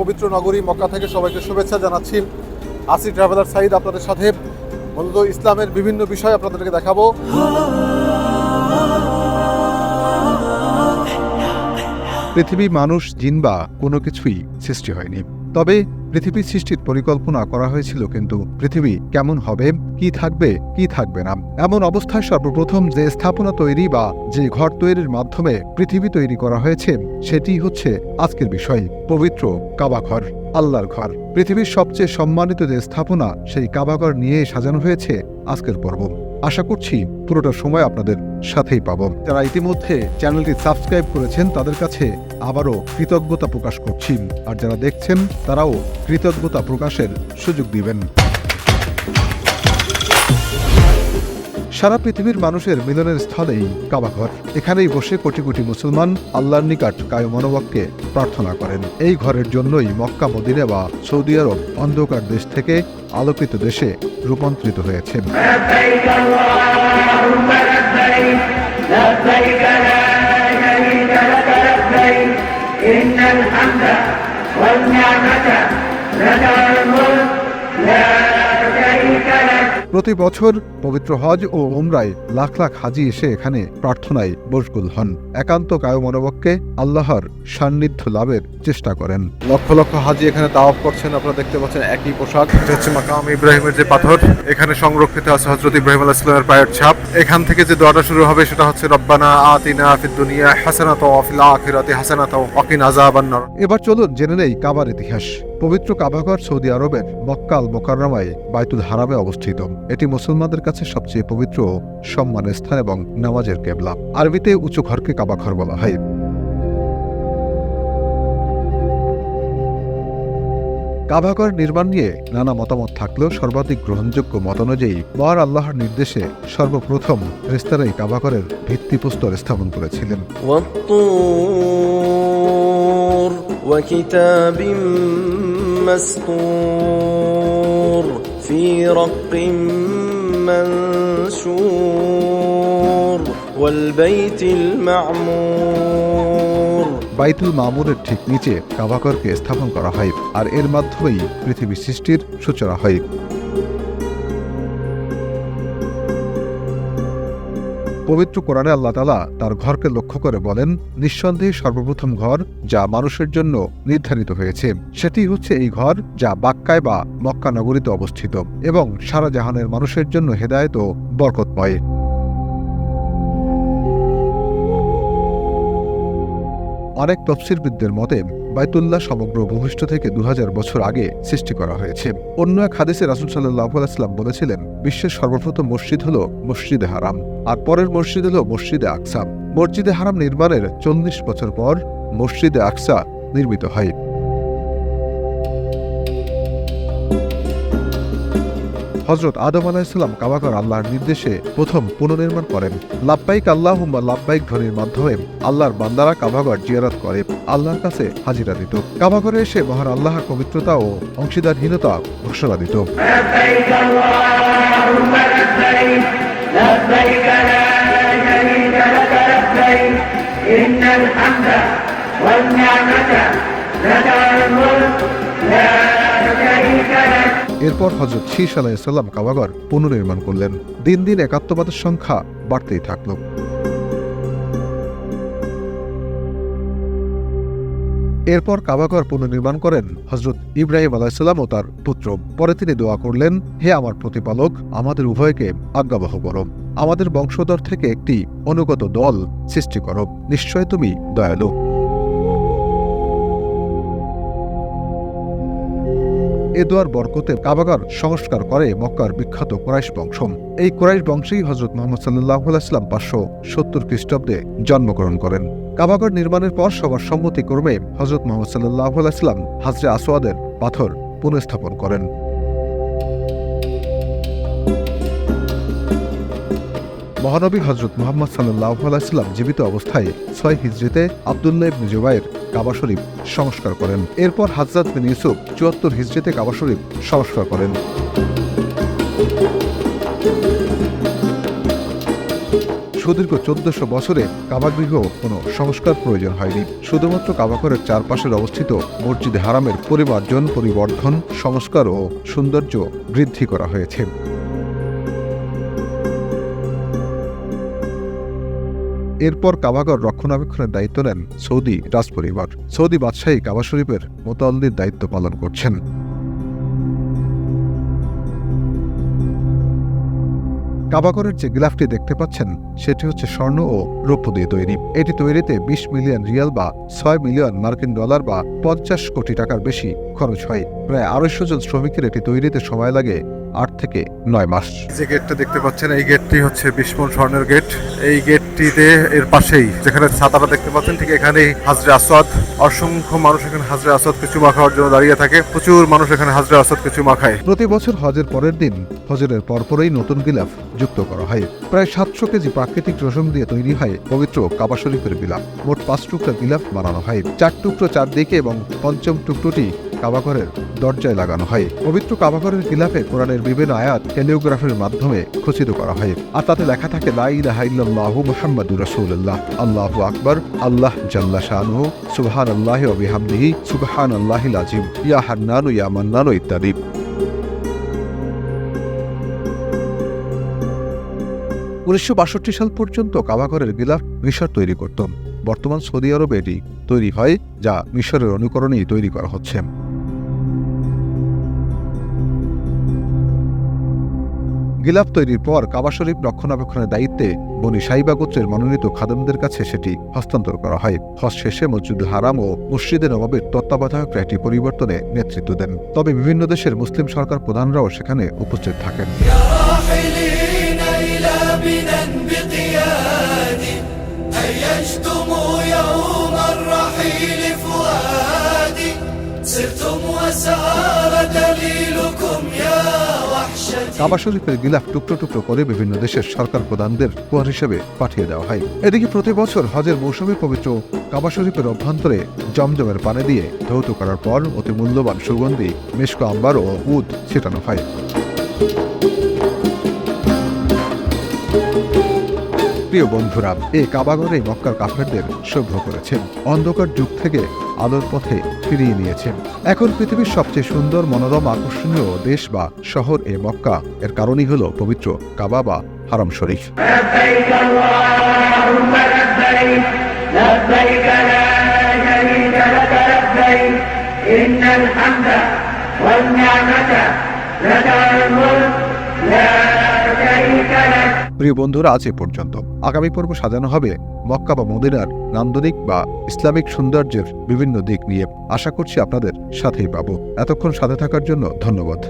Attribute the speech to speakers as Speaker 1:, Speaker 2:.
Speaker 1: পবিত্র নগরী মক্কা থেকে সবাইকে শুভেচ্ছা জানাচ্ছি। আসি ট্রাভেলার সাইদ আপনাদের সাথে। মূলত ইসলামের বিভিন্ন বিষয় আপনাদেরকে দেখাবো।
Speaker 2: পৃথিবী মানুষ জিনবা কোনো কিছুই সৃষ্টি হয়নি। তবে পৃথিবী সৃষ্টির পরিকল্পনা করা হয়েছিল কিন্তু পৃথিবী কেমন হবে, কি থাকবে কি থাকবে না, এমন অবস্থায় সর্বপ্রথম যে স্থাপনা তৈরি বা যে ঘর তৈরির মাধ্যমে পৃথিবী তৈরি করা হয়েছে, সেটি হচ্ছে আজকের বিষয়, পবিত্র কাবাঘর আল্লাহর ঘর। পৃথিবীর সবচেয়ে সম্মানিত যে স্থাপনা, সেই কাবাঘর নিয়ে সাজানো হয়েছে আজকের পর্ব। আশা করছি পুরোটা সময় আপনাদের সাথেই পাব। যারা ইতিমধ্যে চ্যানেলটি সাবস্ক্রাইব করেছেন, তাদের কাছে আবারও কৃতজ্ঞতা প্রকাশ করছি আর যারা দেখছেন, তারাও কৃতজ্ঞতা প্রকাশের সুযোগ দিবেন। সারা পৃথিবীর মানুষের মিলনের স্থলেই কাবাঘর। এখানেই বসে কোটি কোটি মুসলমান আল্লাহর নিকট কায় মনোবাক্যে প্রার্থনা করেন। এই ঘরের জন্যই মক্কা, মদিনে বা সৌদি আরব অন্ধকার দেশ থেকে আলোকিত দেশে রূপান্তরিত হয়েছে
Speaker 3: إن الحمد والنعمة
Speaker 2: প্রতি বছর পবিত্র হজ ও উমরায় লাখ লাখ হাজি এসে এখানে প্রার্থনায় মশগুল হন। একান্ত কায় মনোবককে আল্লাহর সান্নিধ্য লাভের চেষ্টা করেন।
Speaker 1: লক্ষ লক্ষ হাজি এখানে তাওয়াফ করছেন আপনারা দেখতে পাচ্ছেন একই পোশাক। এটা হচ্ছে মাকাম ইব্রাহিমের যে পাথর এখানে সংরক্ষিত আছে হজরত ইব্রাহিম আলাহ ইসলামের পায়ের ছাপ। এখান থেকে যে দোয়াটা শুরু হবে সেটা হচ্ছে রব্বানা আতিনা ফিদ দুনিয়া হাসানাত ওয়া ফিল আখিরাতি হাসানাত ওয়া কিনা আযাবান নার।
Speaker 2: এবার চলুন জেনে নেই কাবার ইতিহাস। পবিত্র কাবাঘর সৌদি আরবের মক্কাল মোকাররমায় বাইতুল হারামে অবস্থিত। এটি মুসলমানদের কাছে সবচেয়ে পবিত্র সম্মানের স্থান এবং নামাজের কেবলা। আরবিতে উঁচু ঘরকে কাবাঘর বলা হয়। কাবাঘর নির্মাণ নিয়ে নানা মতামত থাকলেও সর্বাধিক গ্রহণযোগ্য মত অনুযায়ী মহান আল্লাহর নির্দেশে সর্বপ্রথম রেস্তারাই কাবাঘরের ভিত্তিপ্রস্তর স্থাপন করেছিলেন।
Speaker 4: والطور وكتاب مسطور في رق منشور والبيت المعمور
Speaker 2: বাইতুল মামুরের ঠিক নিচে কাবাকরকে স্থাপন করা হয় আর এর মাধ্যমেই পৃথিবী সৃষ্টির সূচনা হয় পবিত্র কোরআনে আল্লাহ তালা তার ঘরকে লক্ষ্য করে বলেন, নিঃসন্দেহে সর্বপ্রথম ঘর যা মানুষের জন্য নির্ধারিত হয়েছে, সেটি হচ্ছে এই ঘর যা বাক্কায় বা মক্কা নগরীতে অবস্থিত এবং সারা জাহানের মানুষের জন্য হেদায়ত বরকতময়। অনেক তফসিরবিদদের মতে বাইতুল্লাহ সমগ্র ভূমিষ্ঠ থেকে দু বছর আগে সৃষ্টি করা হয়েছে। অন্য এক হাদিসে রাসুল সাল্লাহ আলাইসলাম বলেছিলেন, বিশ্বের সর্বপ্রথম মসজিদ হল মসজিদে হারাম, আর পরের মসজিদ হল মসজিদে আকসা। মসজিদে হারাম নির্মাণের চল্লিশ বছর পর মসজিদে আকসা নির্মিত হয়। হজরত আদম আলাহিসাল্লাম কাবাকর আল্লাহর নির্দেশে প্রথম পুনর্নির্মাণ করেন লাব্বাইক আল্লাহ লাব্বাইক ধ্বনির মাধ্যমে আল্লাহর বান্দারা কাবাগর জিয়ারত করে আল্লাহর কাছে হাজিরা দিত কাবাগরে এসে মহান আল্লাহর পবিত্রতা ও অংশীদারহীনতা ঘোষণা দিত
Speaker 3: لبيك اللهم لبيك لبيك لا شريك لك لبيك إن الحمد والنعمة لك الملك لا شريك لك
Speaker 2: এরপর হজরত শীষ আলাহিসাল্লাম কাবাগর পুনর্নির্মাণ করলেন। দিন দিন একাত্মবাদের সংখ্যা বাড়তেই থাকল। এরপর কাবাগর পুনর্নির্মাণ করেন হজরত ইব্রাহিম আলাহিসাল্লাম ও তার পুত্র। পরে তিনি দোয়া করলেন, হে আমার প্রতিপালক, আমাদের উভয়কে আজ্ঞাবহ করো। আমাদের বংশধর থেকে একটি অনুগত দল সৃষ্টি করো। নিশ্চয় তুমি দয়ালু। এ বরকতে কাবাগার সংস্কার করে মক্কার বিখ্যাত কোরাইশ বংশ এই কোরাইশ বংশেই হজরত মোহাম্মদ সাল্লাহ আলাইস্লাম পাঁচশো সত্তর খ্রিস্টাব্দে জন্মগ্রহণ করেন। কাবাগর নির্মাণের পর সবার সম্মতিক্রমে হজরত মোহাম্মদ সাল্লাহ আলাইস্লাম হাজরে আসোয়াদের পাথর পুনঃস্থাপন করেন। মহানবী হজরত মোহাম্মদ সাল্লাহ আলাইস্লাম জীবিত অবস্থায় ছয় হিজরিতে আবদুল্লাহ ইবনে কাবা শরীফ সংস্কার করেন। এরপর হাজরাত বিন ইউসুফ চুয়াত্তর হিজরিতে কাবা শরীফ সংস্কার করেন। সুদীর্ঘ চোদ্দশো বছরে কাবাগৃহ কোনো সংস্কার প্রয়োজন হয়নি। শুধুমাত্র কাবাঘরের চারপাশের অবস্থিত মসজিদ হারামের পরিমার্জন, পরিবর্ধন, সংস্কার ও সৌন্দর্য বৃদ্ধি করা হয়েছে। এরপর কাবাগর রক্ষণাবেক্ষণের দায়িত্ব নেন সৌদি রাজপরিবার। সৌদি বাদশাহী কাবা শরীফের মোতাল্লির দায়িত্ব পালন করছেন। কাবাগরের যে গ্লাফটি দেখতে পাচ্ছেন, সেটি হচ্ছে স্বর্ণ ও রৌপ্য দিয়ে তৈরি। এটি তৈরিতে বিশ মিলিয়ন রিয়াল বা ছয় মিলিয়ন মার্কিন ডলার বা পঞ্চাশ কোটি টাকার বেশি খরচ হয়। প্রায় আড়াইশো জন শ্রমিকের এটি তৈরিতে সময় লাগে আট থেকে নয় মাস।
Speaker 1: যে গেটটা দেখতে পাচ্ছেন এই গেটটি হচ্ছে বিস্মন স্বর্ণের গেট। এই গেটটিতে এর পাশেই যেখানে ছাতাটা দেখতে পাচ্ছেন ঠিক এখানেই হাজরে আসাদ। অসংখ্য মানুষ এখানে হাজরে আসাদকে চুমা খাওয়ার জন্য দাঁড়িয়ে থাকে। প্রচুর মানুষ এখানে হাজরে আসাদকে চুমা খায়
Speaker 2: প্রতি বছর হজের পরের দিন হজরের পরপরই নতুন গিলাফ যুক্ত করা হয়। প্রায় সাতশো কেজি প্রাকৃতিক রসম দিয়ে তৈরি হয় পবিত্র কাবা শরীফের গিলাফ। মোট পাঁচ টুকরা গিলাফ বানানো হয়। চার টুকরো চারদিকে এবং পঞ্চম টুকরোটি কাবাঘরের দরজায় লাগানো হয়। পবিত্র কাবাঘরের গিলাফে কোরআনের বিভিন্ন আয়াত ক্যালিওগ্রাফির মাধ্যমে খচিত করা হয়। আর তাতে লেখা থাকে, লা ইলাহা ইল্লাল্লাহু মুহাম্মাদুর রাসূলুল্লাহ। আল্লাহু আকবার, আল্লাহ জাল্লা শানহু। সুবহান আল্লাহি ওয়া বিহামদিহি সুবহান আল্লাহিল আজিম। ইয়া হান্নানু, ইয়া মান্নানু, ইত্যাদি। উনিশশো বাষট্টি সাল পর্যন্ত কাবাঘরের গিলাফ মিশর তৈরি করত। বর্তমান সৌদি আরবে এটি তৈরি হয়, যা মিশরের অনুকরণেই তৈরি করা হচ্ছে। গিলাফ তৈরির পর কাবা শরীফ রক্ষণাবেক্ষণের দায়িত্বে বনি সাইবা গোত্রের মনোনীত খাদেমদের কাছে সেটি হস্তান্তর করা হয়। হজ শেষে মসজিদ হারাম ও মসজিদে নবাবের তত্ত্বাবধায়ক একটি পরিবর্তনে নেতৃত্ব দেন। তবে বিভিন্ন দেশের মুসলিম সরকার প্রধানরাও সেখানে উপস্থিত থাকেন। কাবা শরীফের গিলাফ টুকরো টুকরো করে বিভিন্ন দেশের সরকার প্রধানদের উপহার হিসেবে পাঠিয়ে দেওয়া হয়। এদিকে প্রতি বছর হজের মৌসুমে পবিত্র কাবা শরীফের অভ্যন্তরে জমজমের পানি দিয়ে ধৌত করার পর অতি মূল্যবান সুগন্ধি, মেশকো আম্বার ও উদ ছিটানো হয়। প্রিয় বন্ধুরা এই কাবাগরে মক্কার কাফেরদের সভ্য করেছেন অন্ধকার যুগ থেকে আলোর পথে ফিরিয়ে নিয়েছেন এখন পৃথিবীর সবচেয়ে সুন্দর মনোরম আকর্ষণীয় দেশ বা শহর এ মক্কা এর কারণই হলো পবিত্র কাবা বা হারাম শরীফ
Speaker 3: لبيك اللهم لبيك لبيك لا شريك لك لبيك إن الحمد والنعمة لك الملك لا شريك لك
Speaker 2: প্রিয় বন্ধুরা এ পর্যন্ত। আগামী পর্ব সাজানো হবে মক্কা বা মদিনার নান্দনিক বা ইসলামিক সৌন্দর্যের বিভিন্ন দিক নিয়ে। আশা করছি আপনাদের সাথেই পাবো। এতক্ষণ সাথে থাকার জন্য ধন্যবাদ।